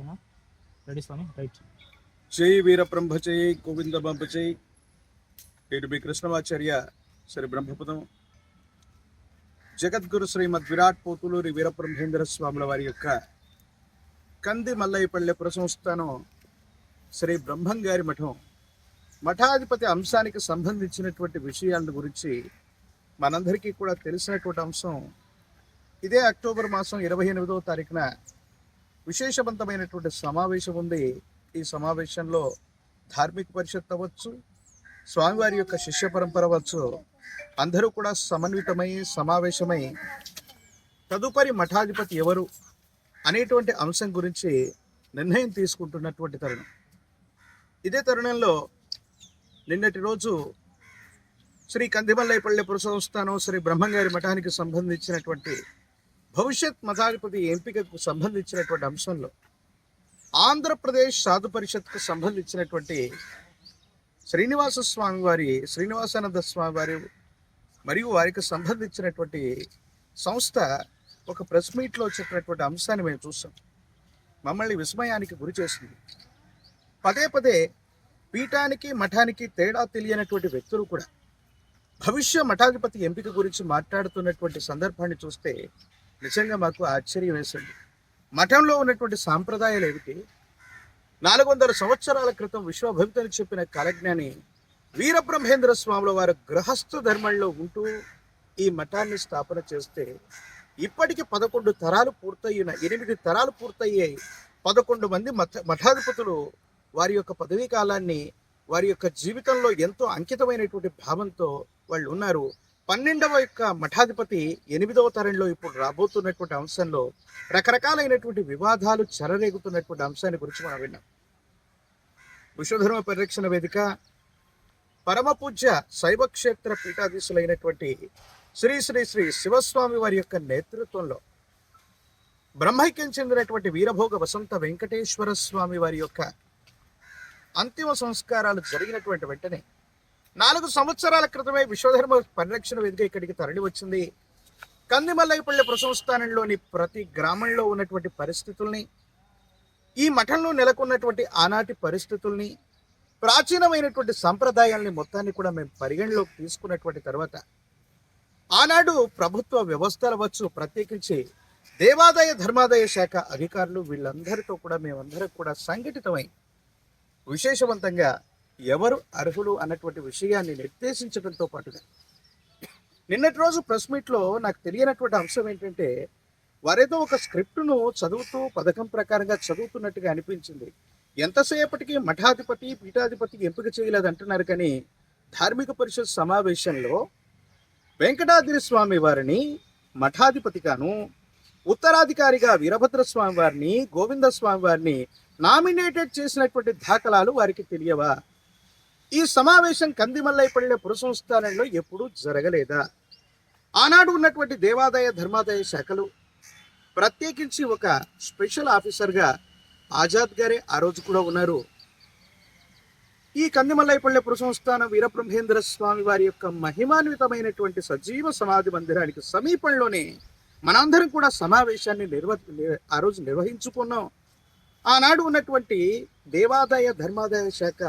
ఓకేనా? రెడీ స్వామి రైట్. జై వీరబ్రహ్మ జై గోవింద బ్రహ్మ జై. నేను మీ కృష్ణమాచార్య శ్రీ బ్రహ్మపదం. జగద్గురు శ్రీమద్ విరాట్ పోతులూరి వీరబ్రహ్మేంద్ర స్వాముల వారి యొక్క కంది మల్లయ్యపల్లె పురసంస్థానం శ్రీ బ్రహ్మం గారి మఠం. మఠాధిపతి అంశానికి సంబంధించినటువంటి విషయాల గురించి మనందరికీ కూడా తెలిసినటువంటి అంశం. ఇదే అక్టోబర్ మాసం ఇరవై ఎనిమిదవ తారీఖున విశేషవంతమైనటువంటి సమావేశం ఉంది. ఈ సమావేశంలో ధార్మిక పరిషత్ అవ్వచ్చు స్వామివారి యొక్క శిష్య పరంపర అవ్వచ్చు అందరూ కూడా సమన్వితమై సమావేశమై తదుపరి మఠాధిపతి ఎవరు అనేటువంటి అంశం గురించి నిర్ణయం తీసుకుంటున్నటువంటి తరుణం. ఇదే తరుణంలో నిన్నటి రోజు శ్రీ కందిమల్లైపల్లె పురసంస్థానం శ్రీ బ్రహ్మంగారి మఠానికి సంబంధించినటువంటి భవిష్యత్ మఠాధిపతి ఎంపికకు సంబంధించినటువంటి అంశంలో ఆంధ్రప్రదేశ్ సాధు పరిషత్కు సంబంధించినటువంటి శ్రీనివాస స్వామి వారి శ్రీనివాసానంద స్వామి వారి మరియు వారికి సంబంధించినటువంటి సంస్థ ఒక ప్రెస్ మీట్లో చెప్పినటువంటి అంశాన్ని మేము చూస్తాం. మమ్మల్ని విస్మయానికి గురి చేసింది పదే పదే పీఠానికి మఠానికి తేడా తెలియనటువంటి వ్యక్తులు కూడా భవిష్య మఠాధిపతి ఎంపిక గురించి మాట్లాడుతున్నటువంటి సందర్భాన్ని చూస్తే నిజంగా మాకు ఆశ్చర్యం వేసింది మఠంలో ఉన్నటువంటి సాంప్రదాయాలు ఏమిటి? నాలుగు వందల సంవత్సరాల క్రితం విశ్వభవితని చెప్పిన కలజ్ఞాని వీరబ్రహ్మేంద్ర స్వాముల వారు గృహస్థ ధర్మంలో ఉంటూ ఈ మఠాన్ని స్థాపన చేస్తే ఇప్పటికి పదకొండు తరాలు పూర్తయిన ఎనిమిది తరాలు పూర్తయ్యాయి పదకొండు మంది మఠ మఠాధిపతులు వారి యొక్క పదవీ కాలాన్ని వారి యొక్క జీవితంలో ఎంతో అంకితమైనటువంటి భావంతో వాళ్ళు ఉన్నారు. పన్నెండవ యొక్క మఠాధిపతి ఎనిమిదవ తరంలో ఇప్పుడు రాబోతున్నటువంటి అంశంలో రకరకాలైనటువంటి వివాదాలు చెలరేగుతున్నటువంటి అంశాన్ని గురించి మనం విన్నాం. విశ్వధర్మ పరిరక్షణ వేదిక పరమ పూజ్య శైవ క్షేత్ర పీఠాధీశులైనటువంటి శ్రీ శ్రీ శ్రీ శివస్వామి వారి యొక్క నేతృత్వంలో బ్రహ్మైక్యం చెందినటువంటి వీరభోగ వసంత వెంకటేశ్వర స్వామి వారి యొక్క అంతిమ సంస్కారాలు జరిగినటువంటి వెంటనే నాలుగు సంవత్సరాల క్రితమే విశ్వధర్మ పరిరక్షణ వేదిక ఇక్కడికి తరలి వచ్చింది. కందిమల్లైపల్లె ప్రసంస్థానంలోని ప్రతి గ్రామంలో ఉన్నటువంటి పరిస్థితుల్ని ఈ మఠంలో నెలకొన్నటువంటి ఆనాటి పరిస్థితుల్ని ప్రాచీనమైనటువంటి సంప్రదాయాల్ని మొత్తాన్ని కూడా మేము పరిగణలోకి తీసుకున్నటువంటి తర్వాత ఆనాడు ప్రభుత్వ వ్యవస్థల వచ్చు ప్రత్యేకించి దేవాదాయ ధర్మాదాయ శాఖ అధికారులు వీళ్ళందరితో కూడా మేమందరం కూడా సంఘటితమై విశేషవంతంగా ఎవరు అర్హులు అన్నటువంటి విషయాన్ని నిర్దేశించడంతో పాటుగా నిన్నటి రోజు ప్రెస్ మీట్లో నాకు తెలియనటువంటి అంశం ఏంటంటే వారేదో ఒక స్క్రిప్ట్ను చదువుతూ పథకం ప్రకారంగా చదువుతున్నట్టుగా అనిపించింది. ఎంతసేపటికి మఠాధిపతి పీఠాధిపతికి ఎంపిక చేయలేదు అంటున్నారు కానీ ధార్మిక పరిషత్ సమావేశంలో వెంకటాద్రి స్వామి వారిని మఠాధిపతిగాను ఉత్తరాధికారిగా వీరభద్ర స్వామి వారిని గోవింద స్వామి వారిని నామినేటెడ్ చేసినటువంటి దాఖలాలు వారికి తెలియవా? ఈ సమావేశం కందిమల్లైపల్లె పురసంస్థానంలో ఎప్పుడూ జరగలేదా? ఆనాడు ఉన్నటువంటి దేవాదాయ ధర్మాదాయ శాఖలు ప్రత్యేకించి ఒక స్పెషల్ ఆఫీసర్గా ఆజాద్ గారే ఆ రోజు కూడా ఉన్నారు. ఈ కందిమల్లైపల్లె పురసంస్థానం వీరబ్రహ్మేంద్ర స్వామి వారి యొక్క మహిమాన్వితమైనటువంటి సజీవ సమాధి మందిరానికి సమీపంలోనే మనందరం కూడా సమావేశాన్ని నిర్వ ఆ రోజు నిర్వహించుకున్నాం. ఆనాడు ఉన్నటువంటి దేవాదాయ ధర్మాదాయ శాఖ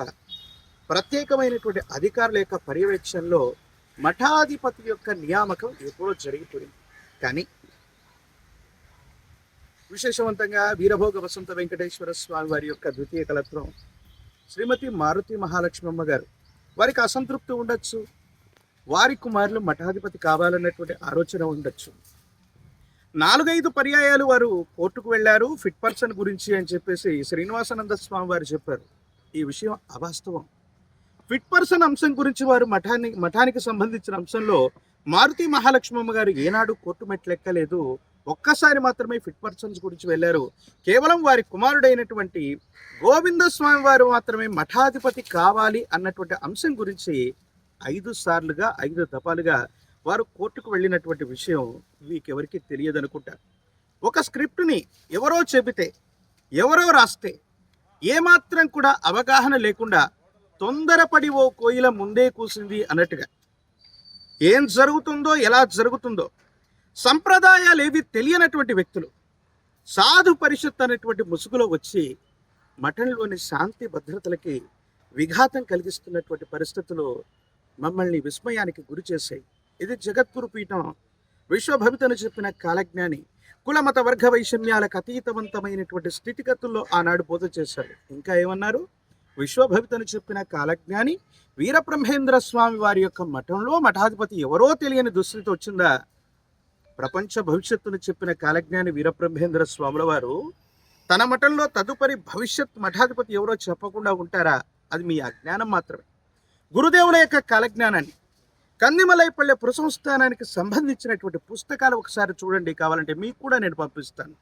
ప్రత్యేకమైనటువంటి అధికారుల యొక్క పర్యవేక్షణలో మఠాధిపతి యొక్క నియామకం ఎప్పుడో జరిగిపోయింది. కానీ విశేషవంతంగా వీరభోగ వసంత వెంకటేశ్వర స్వామి వారి యొక్క ద్వితీయ కలత్వం శ్రీమతి మారుతి మహాలక్ష్మమ్మ గారు వారికి అసంతృప్తి ఉండొచ్చు. వారి కుమారులు మఠాధిపతి కావాలన్నటువంటి ఆలోచన ఉండొచ్చు. నాలుగైదు పర్యాయాలు వారు కోర్టుకు వెళ్ళారు. ఫిట్ పర్సన్ గురించి అని చెప్పేసి శ్రీనివాసానంద స్వామి వారు చెప్పారు. ఈ విషయం అవాస్తవం. ఫిట్ పర్సన్ అంశం గురించి వారు మఠాన్ని మఠానికి సంబంధించిన అంశంలో మారుతి మహాలక్ష్మమ్మ గారు ఏనాడు కోర్టు మెట్లెక్కలేదు. ఒక్కసారి మాత్రమే ఫిట్ పర్సన్స్ గురించి వెళ్ళారు. కేవలం వారి కుమారుడైనటువంటి గోవింద స్వామి వారు మాత్రమే మఠాధిపతి కావాలి అన్నటువంటి అంశం గురించి ఐదు సార్లుగా ఐదు దఫాలుగా వారు కోర్టుకు వెళ్ళినటువంటి విషయం వీకెవరికి తెలియదనుకుంటా ఒక స్క్రిప్ట్ని ఎవరో చెబితే ఎవరో రాస్తే ఏమాత్రం కూడా అవగాహన లేకుండా తొందరపడి ఓ కోయిల ముందే కూసింది అన్నట్టుగా. ఏం జరుగుతుందో ఎలా జరుగుతుందో సంప్రదాయాలు ఏవి తెలియనటువంటి వ్యక్తులు సాధు పరిషత్ అనేటువంటి ముసుగులో వచ్చి మఠంలోని శాంతి భద్రతలకి విఘాతం కలిగిస్తున్నటువంటి పరిస్థితులు మమ్మల్ని విస్మయానికి గురి చేశాయి. ఇది జగద్గురు పీఠం విశ్వభవితను చెప్పిన కాలజ్ఞాని కులమత వర్గ వైషమ్యాలకు అతీతవంతమైనటువంటి స్థితిగతుల్లో ఆనాడు బోధ చేశారు ఇంకా ఏమన్నారు? విశ్వభవితను చెప్పిన కాలజ్ఞాని వీరబ్రహ్మేంద్ర స్వామి వారి యొక్క మఠంలో మఠాధిపతి ఎవరో తెలియని దుస్థితి వచ్చిందా? ప్రపంచ భవిష్యత్తును చెప్పిన కాలజ్ఞాని వీరబ్రహ్మేంద్ర స్వాముల వారు తన మఠంలో తదుపరి భవిష్యత్ మఠాధిపతి ఎవరో చెప్పకుండా ఉంటారా? అది మీ అజ్ఞానం మాత్రమే. గురుదేవుల యొక్క కాలజ్ఞానాన్ని కందిమలైపల్లె పురసంస్థానానికి సంబంధించినటువంటి పుస్తకాలు ఒకసారి చూడండి కావాలంటే మీకు కూడా నేను పంపిస్తాను.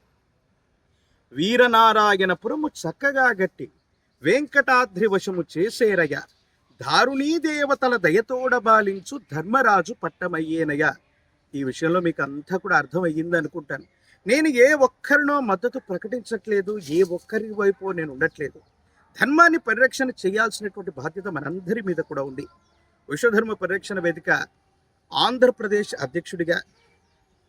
వీరనారాయణపురము చక్కగా గట్టి వెంకటాద్రి వశము చేసేరయ. దారుణీ దేవతల దయతోడ బాలించు ధర్మరాజు పట్టమయ్యేనయ. ఈ విషయంలో మీకు అంతా కూడా అర్థమయ్యింది అనుకుంటాను. నేను ఏ ఒక్కరినో మద్దతు ప్రకటించట్లేదు ఏ ఒక్కరి వైపు నేను ఉండట్లేదు. ధర్మాన్ని పరిరక్షణ చేయాల్సినటువంటి బాధ్యత మనందరి మీద కూడా ఉంది. విశ్వధర్మ పరిరక్షణ వేదిక ఆంధ్రప్రదేశ్ అధ్యక్షుడిగా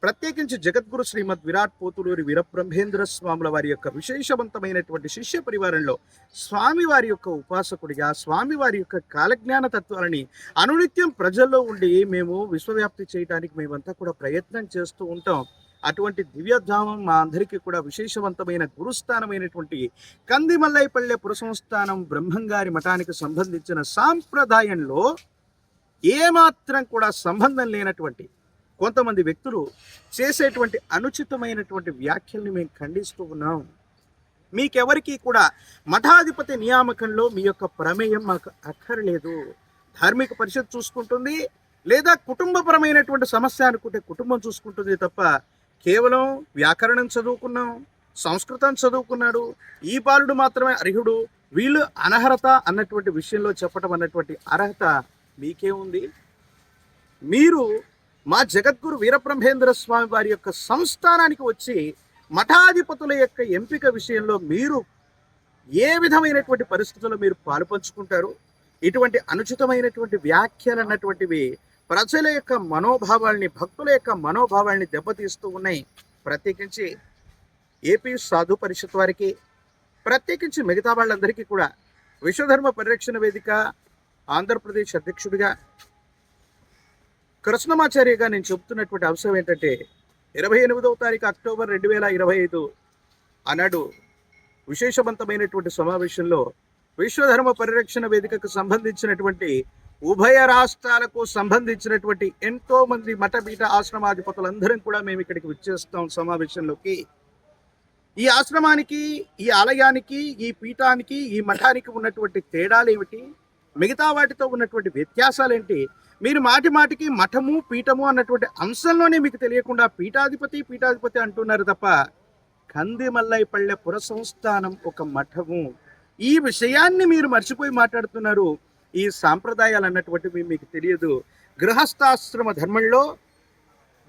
ప్రత్యేకించి జగద్గురు శ్రీమద్ విరాట్ పోతులూరి వీరబ్రహ్మేంద్ర స్వాముల వారి యొక్క విశేషవంతమైనటువంటి శిష్య పరివారంలో స్వామి వారి యొక్క ఉపాసకుడిగా స్వామి వారి యొక్క కాలజ్ఞాన తత్వాలని అనునిత్యం ప్రజల్లో ఉండి మేము విశ్వవ్యాప్తి చేయడానికి మేమంతా కూడా ప్రయత్నం చేస్తూ ఉంటాం. అటువంటి దివ్యధామం మా అందరికీ కూడా విశేషవంతమైన గురుస్థానమైనటువంటి కందిమల్లైపల్లె పురసంస్థానం బ్రహ్మంగారి మఠానికి సంబంధించిన సాంప్రదాయంలో ఏమాత్రం కూడా సంబంధం లేనటువంటి కొంతమంది వ్యక్తులు చేసేటువంటి అనుచితమైనటువంటి వ్యాఖ్యల్ని మేము ఖండిస్తూ ఉన్నాం. మీకెవరికి కూడా మఠాధిపతి నియామకంలో మీ యొక్క ప్రమేయం మాకు అక్కర్లేదు. ధార్మిక పరిషత్ చూసుకుంటుంది లేదా కుటుంబపరమైనటువంటి సమస్య అనుకుంటే కుటుంబం చూసుకుంటుంది తప్ప కేవలం వ్యాకరణం చదువుకున్నాం సంస్కృతం చదువుకున్నాడు ఈ బాలుడు మాత్రమే అర్హుడు వీళ్ళు అనర్హత అన్నటువంటి విషయంలో చెప్పడం అన్నటువంటి అర్హత మీకే ఉంది. మీరు మా జగద్గురు వీరబ్రహ్మేంద్ర స్వామి వారి యొక్క సంస్థానానికి వచ్చి మఠాధిపతుల యొక్క ఎంపిక విషయంలో మీరు ఏ విధమైనటువంటి పరిస్థితుల్లో మీరు పాలుపంచుకుంటారు ఇటువంటి అనుచితమైనటువంటి వ్యాఖ్యలు అన్నటువంటివి ప్రజల యొక్క మనోభావాల్ని భక్తుల యొక్క మనోభావాల్ని దెబ్బతీస్తూ ఉన్నాయి. ప్రత్యేకించి ఏపీ సాధు పరిషత్ వారికి ప్రత్యేకించి మిగతా వాళ్ళందరికీ కూడా విశ్వధర్మ పరిరక్షణ వేదిక ఆంధ్రప్రదేశ్ అధ్యక్షుడిగా కృష్ణమాచార్యగా నేను చెబుతున్నటువంటి అంశం ఏంటంటే ఇరవై ఎనిమిదవ తారీఖు అక్టోబర్ రెండు వేల ఇరవై ఐదు ఆనాడు విశేషవంతమైనటువంటి సమావేశంలో విశ్వధర్మ పరిరక్షణ వేదికకు సంబంధించినటువంటి ఉభయ రాష్ట్రాలకు సంబంధించినటువంటి ఎంతో మంది మఠపీఠ ఆశ్రమాధిపతులందరం కూడా మేము ఇక్కడికి వచ్చేస్తాం సమావేశంలోకి. ఈ ఆశ్రమానికి ఈ ఆలయానికి ఈ పీఠానికి ఈ మఠానికి ఉన్నటువంటి తేడాలు ఏమిటి మిగతా వాటితో ఉన్నటువంటి వ్యత్యాసాలు ఏంటి మీరు మాటి మాటికి మఠము పీఠము అన్నటువంటి అంశంలోనే మీకు తెలియకుండా పీఠాధిపతి పీఠాధిపతి అంటున్నారు తప్ప కందిమల్లైపల్లె పుర పురసంస్థానం ఒక మఠము. ఈ విషయాన్ని మీరు మర్చిపోయి మాట్లాడుతున్నారు. ఈ సాంప్రదాయాలు అన్నటువంటివి మీకు తెలియదు. గృహస్థాశ్రమ ధర్మంలో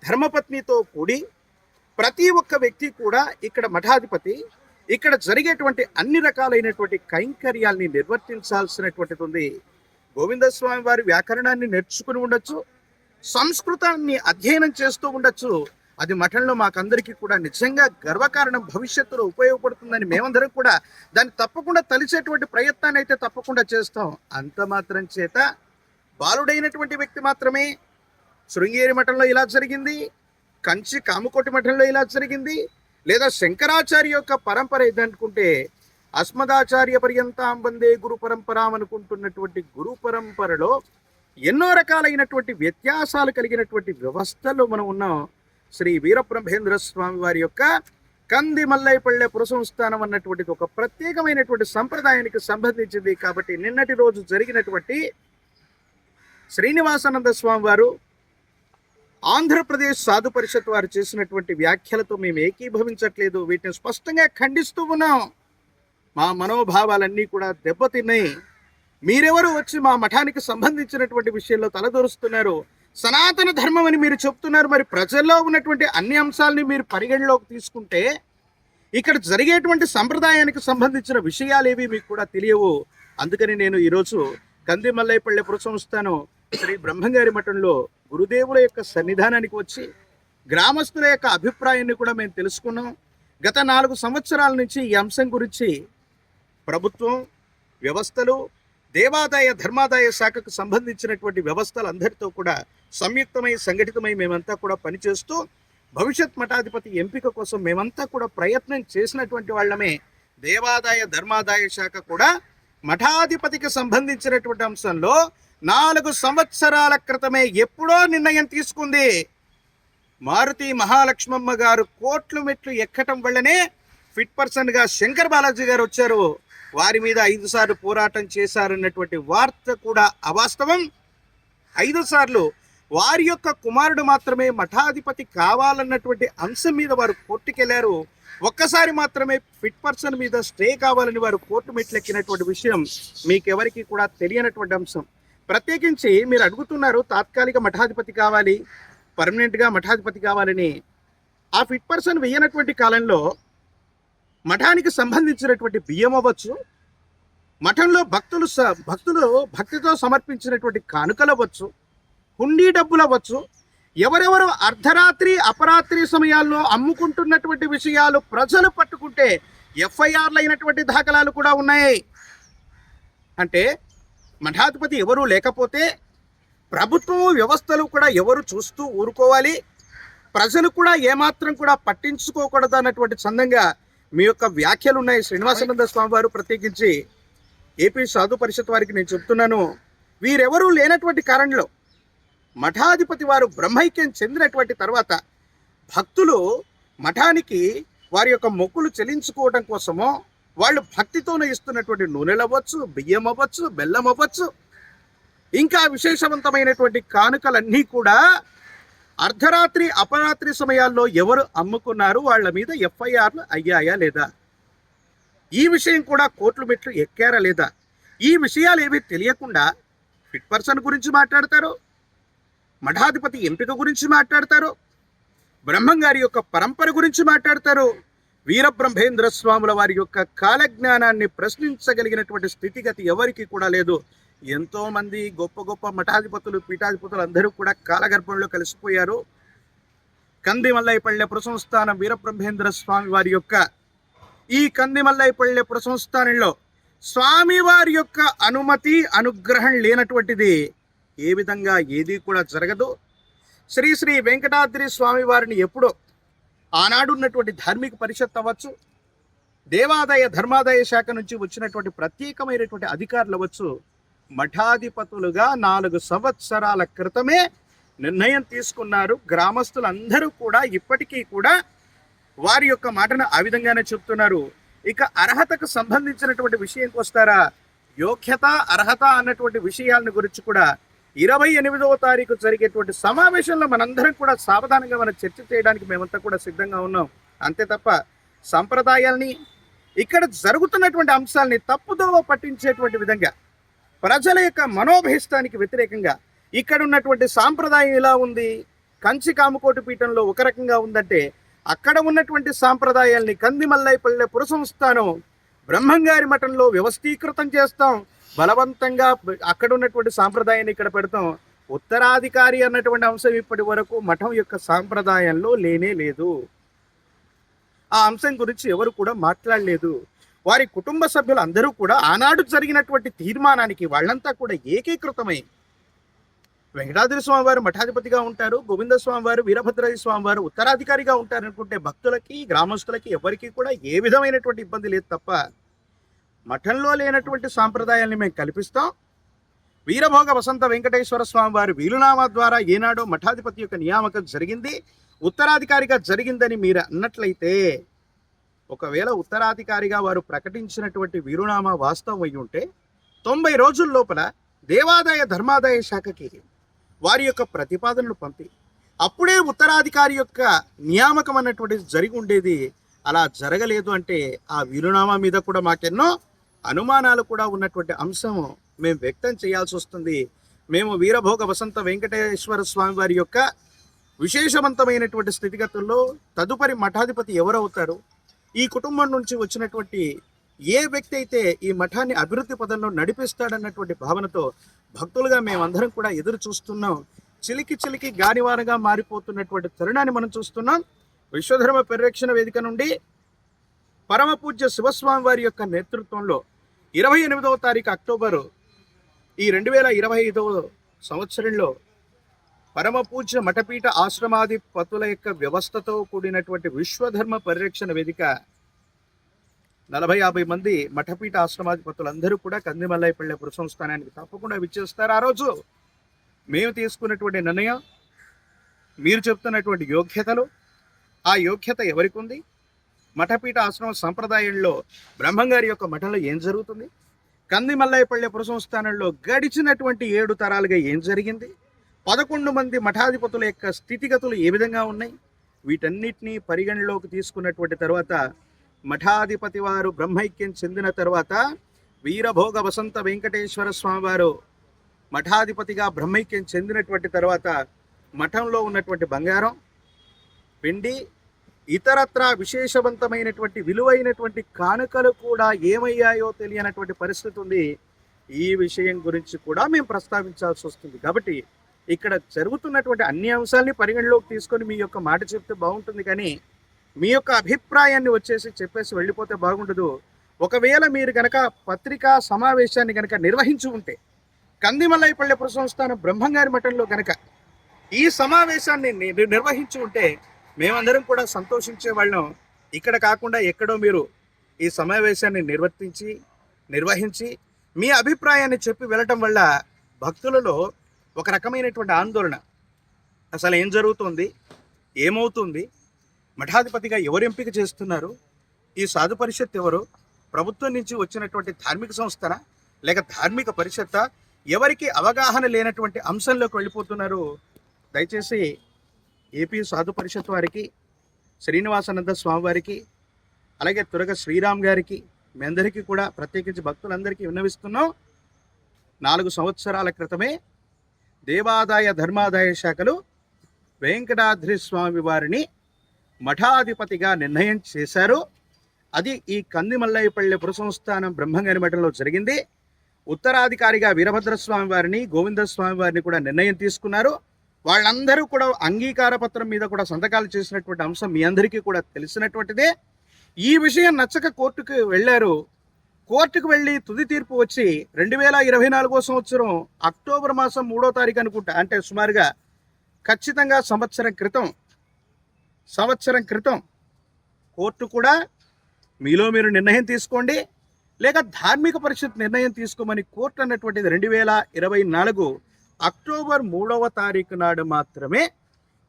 ధర్మపత్నితో కూడి ప్రతి ఒక్క వ్యక్తి కూడా ఇక్కడ మఠాధిపతి. ఇక్కడ జరిగేటువంటి అన్ని రకాలైనటువంటి కైంకర్యాల్ని నిర్వర్తించాల్సినటువంటిది ఉంది. గోవిందస్వామి వారి వ్యాకరణాన్ని నేర్చుకుని ఉండొచ్చు సంస్కృతాన్ని అధ్యయనం చేస్తూ ఉండొచ్చు. అది మఠంలో మాకందరికీ కూడా నిజంగా గర్వకారణం భవిష్యత్తులో ఉపయోగపడుతుందని మేమందరం కూడా దాన్ని తప్పకుండా తలిచేటువంటి ప్రయత్నాన్ని అయితే తప్పకుండా చేస్తాం. అంత మాత్రం చేత బాలుడైనటువంటి వ్యక్తి మాత్రమే శృంగేరి మఠంలో ఇలా జరిగింది కంచి కామకోటి మఠంలో ఇలా జరిగింది లేదా శంకరాచార్య యొక్క పరంపర ఏదనుకుంటే అస్మదాచార్య పర్యంతం వందే గురు పరంపరాం అనుకుంటున్నటువంటి గురు పరంపరలో ఎన్నో రకాలైనటువంటి వ్యత్యాసాలు కలిగినటువంటి వ్యవస్థలో మనం ఉన్నాం. శ్రీ వీరబ్రహ్మేంద్ర స్వామి వారి యొక్క కంది మల్లైపల్లె పురసంస్థానం అన్నటువంటిది ఒక ప్రత్యేకమైనటువంటి సంప్రదాయానికి సంబంధించింది. కాబట్టి నిన్నటి రోజు జరిగినటువంటి శ్రీనివాసానంద స్వామి వారు ఆంధ్రప్రదేశ్ సాధు పరిషత్ వారు చేసినటువంటి వ్యాఖ్యలతో మేము ఏకీభవించట్లేదు. వీటిని స్పష్టంగా ఖండిస్తూ ఉన్నాం. మా మనోభావాలన్నీ కూడా దెబ్బతిన్నాయి. మీరెవరు వచ్చి మా మఠానికి సంబంధించినటువంటి విషయంలో తలదొరుస్తున్నారు? సనాతన ధర్మం అని మీరు చెప్తున్నారు. మరి ప్రజల్లో ఉన్నటువంటి అన్ని అంశాలని మీరు పరిగణలోకి తీసుకుంటే ఇక్కడ జరిగేటువంటి సంప్రదాయానికి సంబంధించిన విషయాలేవి మీకు కూడా తెలియవు. అందుకని నేను ఈరోజు కంది మల్లైపల్లె పురసంస్థానం శ్రీ బ్రహ్మంగారి మఠంలో గురుదేవుల యొక్క సన్నిధానానికి వచ్చి గ్రామస్తుల యొక్క అభిప్రాయాన్ని కూడా మేము తెలుసుకున్నాం. గత నాలుగు సంవత్సరాల నుంచి ఈ అంశం గురించి ప్రభుత్వం వ్యవస్థలు దేవాదాయ ధర్మాదాయ శాఖకు సంబంధించినటువంటి వ్యవస్థలందరితో కూడా సంయుక్తమై సంఘటితమై మేమంతా కూడా పనిచేస్తూ భవిష్యత్ మఠాధిపతి ఎంపిక కోసం మేమంతా కూడా ప్రయత్నం చేసినటువంటి వాళ్ళమే దేవాదాయ ధర్మాదాయ శాఖ కూడా. మఠాధిపతికి సంబంధించినటువంటి అంశంలో నాలుగు సంవత్సరాల క్రితమే ఎప్పుడో నిర్ణయం తీసుకుంది. మారుతి మహాలక్ష్మమ్మ గారు కోట్లు మెట్లు ఎక్కటం వల్లనే ఫిట్ పర్సన్గా శంకర్ బాలాజీ గారు వచ్చారు. వారి మీద ఐదు సార్లు పోరాటం చేశారన్నటువంటి వార్త కూడా అవాస్తవం. ఐదు సార్లు వారి యొక్క కుమారుడు మాత్రమే మఠాధిపతి కావాలన్నటువంటి అంశం మీద వారు కోర్టుకెళ్ళారు. ఒక్కసారి మాత్రమే ఫిట్ పర్సన్ మీద స్టే కావాలని వారు కోర్టు మెట్లెక్కినటువంటి విషయం మీకెవరికి కూడా తెలియనటువంటి అంశం. ప్రత్యేకించి మీరు అడుగుతున్నారు తాత్కాలిక మఠాధిపతి కావాలి పర్మనెంట్గా మఠాధిపతి కావాలని. ఆ ఫిట్ పర్సన్ వెయ్యనటువంటి కాలంలో మఠానికి సంబంధించినటువంటి బియ్యం అవ్వచ్చు మఠంలో భక్తులు స- భక్తులు భక్తితో సమర్పించినటువంటి కానుకలు అవ్వచ్చు హుండీ డబ్బులు అవ్వచ్చు ఎవరెవరు అర్ధరాత్రి అపరాత్రి సమయాల్లో అమ్ముకుంటున్నటువంటి విషయాలు ప్రజలు పట్టుకుంటే ఎఫ్ఐఆర్లు అయినటువంటి దాఖలాలు కూడా ఉన్నాయి. అంటే మఠాధిపతి ఎవరూ లేకపోతే ప్రభుత్వం వ్యవస్థలు కూడా ఎవరు చూస్తూ ఊరుకోవాలి ప్రజలు కూడా ఏమాత్రం కూడా పట్టించుకోకూడదు అన్నటువంటి చందంగా మీ యొక్క వ్యాఖ్యలు ఉన్నాయి. శ్రీనివాసానంద స్వామి వారు ప్రత్యేకించి ఏపీ సాధు పరిషత్ వారికి నేను చెప్తున్నాను. వీరెవరూ లేనటువంటి కారణంలో మఠాధిపతి వారు బ్రహ్మైక్యం చెందినటువంటి తర్వాత భక్తులు మఠానికి వారి యొక్క మొక్కులు చెల్లించుకోవడం కోసమో వాళ్ళు భక్తితోనే ఇస్తున్నటువంటి నూనెలు అవ్వచ్చు బియ్యం అవ్వచ్చు బెల్లం అవ్వచ్చు. ఇంకా విశేషవంతమైనటువంటి కానుకలన్నీ కూడా అర్ధరాత్రి అపరాత్రి సమయాల్లో ఎవరు అమ్ముకున్నారు? వాళ్ళ మీద ఎఫ్ఐఆర్లు అయ్యాయా లేదా? ఈ విషయం కూడా కోట్లు మెట్లు ఎక్కారా లేదా? ఈ విషయాలు ఏవి తెలియకుండా ఫిట్ పర్సన్ గురించి మాట్లాడతారు? మఠాధిపతి ఎంపిక గురించి మాట్లాడతారు? బ్రహ్మంగారి యొక్క పరంపర గురించి మాట్లాడతారు? వీరబ్రహ్మేంద్ర స్వాముల వారి యొక్క కాలజ్ఞానాన్ని ప్రశ్నించగలిగినటువంటి స్థితిగతి ఎవరికి కూడా లేదు. ఎంతో మంది గొప్ప గొప్ప మఠాధిపతులు పీఠాధిపతులు అందరూ కూడా కాలగర్భంలో కలిసిపోయారు. కందిమల్లైపల్లె పురసంస్థానం వీరబ్రహ్మేంద్ర స్వామి వారి యొక్క ఈ కందిమల్లైపల్లె పురసంస్థానంలో స్వామివారి యొక్క అనుమతి అనుగ్రహం లేనటువంటిది ఏ విధంగా ఏది కూడా జరగదు. శ్రీ శ్రీ వెంకటాద్రి స్వామి వారిని ఎప్పుడో ఆనాడున్నటువంటి ధార్మిక పరిషత్ అవ్వచ్చు దేవాదాయ ధర్మాదాయ శాఖ నుంచి వచ్చినటువంటి ప్రత్యేకమైనటువంటి అధికారులు అవ్వచ్చు మఠాధిపతులుగా నాలుగు సంవత్సరాల క్రితమే నిర్ణయం తీసుకున్నారు. గ్రామస్తులందరూ కూడా ఇప్పటికీ కూడా వారి యొక్క మాటను ఆ విధంగానే చెప్తున్నారు. ఇక అర్హతకు సంబంధించినటువంటి విషయంకి వస్తారా యోగ్యత అర్హత అన్నటువంటి విషయాలను గురించి కూడా ఇరవై ఎనిమిదవ తారీఖు జరిగేటువంటి సమావేశంలో మనందరం కూడా సావధానంగా మనం చర్చ చేయడానికి మేమంతా కూడా సిద్ధంగా ఉన్నాం. అంతే తప్ప సంప్రదాయాల్ని ఇక్కడ జరుగుతున్నటువంటి అంశాలని తప్పుదోవ పట్టించేటువంటి విధంగా ప్రజల యొక్క మనోభీష్టానికి వ్యతిరేకంగా ఇక్కడ ఉన్నటువంటి సాంప్రదాయం ఎలా ఉంది? కంచి కామకోటి పీఠంలో ఒక రకంగా ఉందంటే అక్కడ ఉన్నటువంటి సాంప్రదాయాల్ని కందిమల్లైపల్లె పురసంస్థానం బ్రహ్మంగారి మఠంలో వ్యవస్థీకృతం చేస్తాం. బలవంతంగా అక్కడ ఉన్నటువంటి సాంప్రదాయాన్ని ఇక్కడ పెడతాం. ఉత్తరాధికారి అన్నటువంటి అంశం ఇప్పటి వరకు మఠం యొక్క సాంప్రదాయంలో లేనే లేదు. ఆ అంశం గురించి ఎవరు కూడా మాట్లాడలేదు. వారి కుటుంబ సభ్యులందరూ కూడా ఆనాడు జరిగినటువంటి తీర్మానానికి వాళ్ళంతా కూడా ఏకీకృతమై వెంకటాద్రి స్వామి వారు మఠాధిపతిగా ఉంటారు గోవింద స్వామి వారు వీరభద్రాజ స్వామి వారు ఉత్తరాధికారిగా ఉంటారు అనుకుంటే భక్తులకి గ్రామస్తులకి ఎవరికి కూడా ఏ విధమైనటువంటి ఇబ్బంది లేదు తప్ప మఠంలో లేనటువంటి సాంప్రదాయాల్ని మేము కల్పిస్తాం. వీరభోగ వసంత వెంకటేశ్వర స్వామి వారి వీలునామా ద్వారా ఏనాడో మఠాధిపతి యొక్క నియామకం జరిగింది. ఉత్తరాధికారిగా జరిగిందని మీరు అన్నట్లయితే ఒకవేళ ఉత్తరాధికారిగా వారు ప్రకటించినటువంటి వీరునామా వాస్తవం అయి ఉంటే తొంభై రోజుల లోపల దేవాదాయ ధర్మాదాయ శాఖకి వారి యొక్క ప్రతిపాదనలు పంపి అప్పుడే ఉత్తరాధికారి యొక్క నియామకం అన్నటువంటిది జరిగి ఉండేది. అలా జరగలేదు అంటే ఆ వీరునామా మీద కూడా మాకెన్నో అనుమానాలు కూడా ఉన్నటువంటి అంశం మేము వ్యక్తం చేయాల్సి వస్తుంది. మేము వీరభోగ వసంత వెంకటేశ్వర స్వామి వారి యొక్క విశేషవంతమైనటువంటి స్థితిగతుల్లో తదుపరి మఠాధిపతి ఎవరవుతారు? ఈ కుటుంబం నుంచి వచ్చినటువంటి ఏ వ్యక్తి అయితే ఈ మఠాన్ని అభివృద్ధి పదంలో నడిపిస్తాడన్నటువంటి భావనతో భక్తులుగా మేమందరం కూడా ఎదురు చూస్తున్నాం. చిలికి చిలికి గానివారగా మారిపోతున్నటువంటి తరుణాన్ని మనం చూస్తున్నాం. విశ్వధర్మ పరిరక్షణ వేదిక నుండి పరమ పూజ్య శివస్వామి వారి యొక్క నేతృత్వంలో ఇరవై ఎనిమిదవ తారీఖు అక్టోబరు ఈ రెండు వేల ఇరవై ఐదవ సంవత్సరంలో పరమపూజ్య మఠపీఠ ఆశ్రమాధిపతుల యొక్క వ్యవస్థతో కూడినటువంటి విశ్వధర్మ పరిరక్షణ వేదిక నలభై యాభై మంది మఠపీఠ ఆశ్రమాధిపతులందరూ కూడా కందిమల్లైపల్లె పురుషంస్థానానికి తప్పకుండా విచ్చేస్తారు. ఆ రోజు మేము తీసుకున్నటువంటి నిర్ణయం మీరు చెప్తున్నటువంటి యోగ్యతలు ఆ యోగ్యత ఎవరికి ఉంది మఠపీఠ ఆశ్రమ సంప్రదాయంలో బ్రహ్మంగారి యొక్క మఠంలో ఏం జరుగుతుంది? కంది మల్లాయపల్లె పురసంస్థానంలో గడిచినటువంటి ఏడు తరాలుగా ఏం జరిగింది? పదకొండు మంది మఠాధిపతుల యొక్క స్థితిగతులు ఏ విధంగా ఉన్నాయి? వీటన్నిటినీ పరిగణలోకి తీసుకున్నటువంటి తర్వాత మఠాధిపతి వారు బ్రహ్మైక్యం చెందిన తర్వాత వీరభోగ వసంత వెంకటేశ్వర స్వామి వారు మఠాధిపతిగా బ్రహ్మైక్యం చెందినటువంటి తర్వాత మఠంలో ఉన్నటువంటి బంగారం వెండి ఇతరత్ర విశేషవంతమైనటువంటి విలువైనటువంటి కానుకలు కూడా ఏమయ్యాయో తెలియనటువంటి పరిస్థితి ఉంది. ఈ విషయం గురించి కూడా మేము ప్రస్తావించాల్సి వస్తుంది. కాబట్టి ఇక్కడ జరుగుతున్నటువంటి అన్ని అంశాలని పరిగణలోకి తీసుకొని మీ యొక్క మాట చెప్తే బాగుంటుంది కానీ మీ యొక్క అభిప్రాయాన్ని వచ్చేసి చెప్పేసి వెళ్ళిపోతే బాగుండదు. ఒకవేళ మీరు కనుక పత్రికా సమావేశాన్ని కనుక నిర్వహించి ఉంటే కందిమల్లైపల్లె పురసంస్థానం బ్రహ్మంగారి మఠంలో కనుక ఈ సమావేశాన్ని నిర్వహించి ఉంటే మేమందరం కూడా సంతోషించే వాళ్ళం. ఇక్కడ కాకుండా ఎక్కడో మీరు ఈ సమావేశాన్ని నిర్వర్తించి నిర్వహించి మీ అభిప్రాయాన్ని చెప్పి వెళ్ళటం వల్ల భక్తులలో ఒక రకమైనటువంటి ఆందోళన. అసలు ఏం జరుగుతుంది? ఏమవుతుంది? మఠాధిపతిగా ఎవరు ఎంపిక చేస్తున్నారు? ఈ సాధు పరిషత్ ఎవరు? ప్రభుత్వం నుంచి వచ్చినటువంటి ధార్మిక సంస్థన? లేక ధార్మిక పరిషత్త? ఎవరికి అవగాహన లేనటువంటి అంశంలోకి వెళ్ళిపోతున్నారు? దయచేసి ఏపీ సాధు పరిషత్ వారికి శ్రీనివాసానంద స్వామి వారికి అలాగే తురగ శ్రీరామ్ గారికి మీ అందరికీ కూడా ప్రత్యేకించి భక్తులందరికీ విన్నవిస్తున్నాం. నాలుగు సంవత్సరాల క్రితమే దేవాదాయ ధర్మాదాయ శాఖలు వెంకటాద్రి స్వామి వారిని మఠాధిపతిగా నిర్ణయం చేశారు. అది ఈ కందిమల్లయ్యపల్లె పురసంస్థానం బ్రహ్మంగారి మఠంలో జరిగింది. ఉత్తరాధికారిగా వీరభద్రస్వామి వారిని గోవిందస్వామి వారిని కూడా నిర్ణయం తీసుకున్నారు. వాళ్ళందరూ కూడా అంగీకార పత్రం మీద కూడా సంతకాలు చేసినటువంటి అంశం మీ అందరికీ కూడా తెలిసినటువంటిదే. ఈ విషయం నచ్చక కోర్టుకు వెళ్ళారు కోర్టుకు వెళ్ళి తుది తీర్పు వచ్చి రెండు వేల ఇరవై నాలుగో సంవత్సరం అక్టోబర్ మాసం మూడో తారీఖు అనుకుంటా అంటే సుమారుగా ఖచ్చితంగా సంవత్సరం క్రితం సంవత్సరం క్రితం కోర్టు కూడా మీలో మీరు నిర్ణయం తీసుకోండి లేక ధార్మిక పరిషత్ నిర్ణయం తీసుకోమని కోర్టు అన్నటువంటిది రెండు వేల ఇరవై నాలుగు అక్టోబర్ మూడవ తారీఖు నాడు మాత్రమే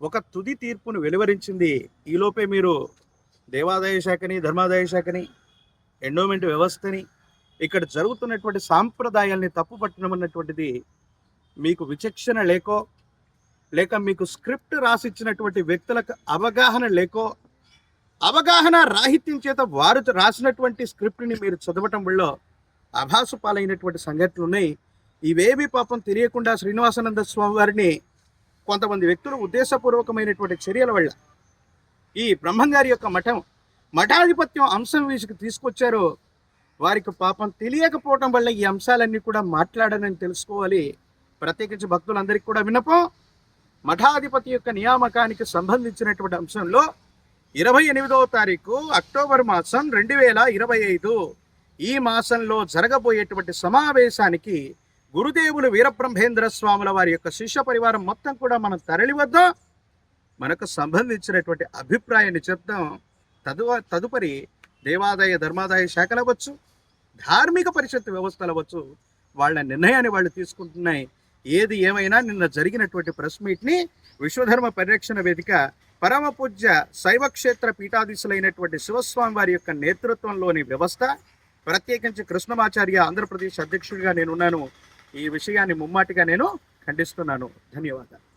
ఒక తుది తీర్పును వెలువరించింది. ఈలోపే మీరు దేవాదాయ శాఖని ధర్మాదాయ శాఖని ఎండోమెంట్ వ్యవస్థని ఇక్కడ జరుగుతున్నటువంటి సాంప్రదాయాల్ని తప్పుపట్టడం అన్నటువంటిది మీకు విచక్షణ లేకో లేక మీకు స్క్రిప్ట్ రాసిచ్చినటువంటి వ్యక్తులకు అవగాహన లేకో అవగాహన రాహిత్యం చేత వారు రాసినటువంటి స్క్రిప్ట్ని మీరు చదవటం వల్ల అభాసు పాలైనటువంటి సంఘటనలు ఉన్నాయి. ఇవేవి పాపం తెలియకుండా శ్రీనివాసానంద స్వామి వారిని కొంతమంది వ్యక్తులు ఉద్దేశపూర్వకమైనటువంటి చర్యల వల్ల ఈ బ్రహ్మంగారి యొక్క మఠం మఠాధిపత్యం అంశం వీసుకు తీసుకొచ్చారో వారికి పాపం తెలియకపోవటం వల్ల ఈ అంశాలన్నీ కూడా మాట్లాడనని తెలుసుకోవాలి. ప్రత్యేకించి భక్తులందరికీ కూడా వినపం మఠాధిపతి యొక్క నియామకానికి సంబంధించినటువంటి అంశంలో ఇరవై ఎనిమిదవ తారీఖు అక్టోబర్ మాసం రెండు వేల ఇరవై ఐదు ఈ మాసంలో జరగబోయేటువంటి సమావేశానికి గురుదేవులు వీరబ్రహ్మేంద్ర స్వాముల వారి యొక్క శిష్య పరివారం మొత్తం కూడా మనం తరలివద్దాం. మనకు సంబంధించినటువంటి అభిప్రాయాన్ని చెప్దాం. తదువ తదుపరి దేవాదాయ ధర్మాదాయ శాఖలు అవ్వచ్చు ధార్మిక పరిషత్ వ్యవస్థలు అవ్వచ్చు వాళ్ళ నిర్ణయాన్ని వాళ్ళు తీసుకుంటున్నాయి. ఏది ఏమైనా నిన్న జరిగినటువంటి ప్రెస్ మీట్ని విశ్వధర్మ పరిరక్షణ వేదిక పరమ పూజ్య శైవక్షేత్ర పీఠాధీశులైనటువంటి శివస్వామి వారి యొక్క నేతృత్వంలోని వ్యవస్థ ప్రత్యేకించి కృష్ణమాచార్య ఆంధ్రప్రదేశ్ అధ్యక్షుడిగా నేనున్నాను. ఈ విషయాన్ని ముమ్మాటిగా నేను ఖండిస్తున్నాను. ధన్యవాదాలు.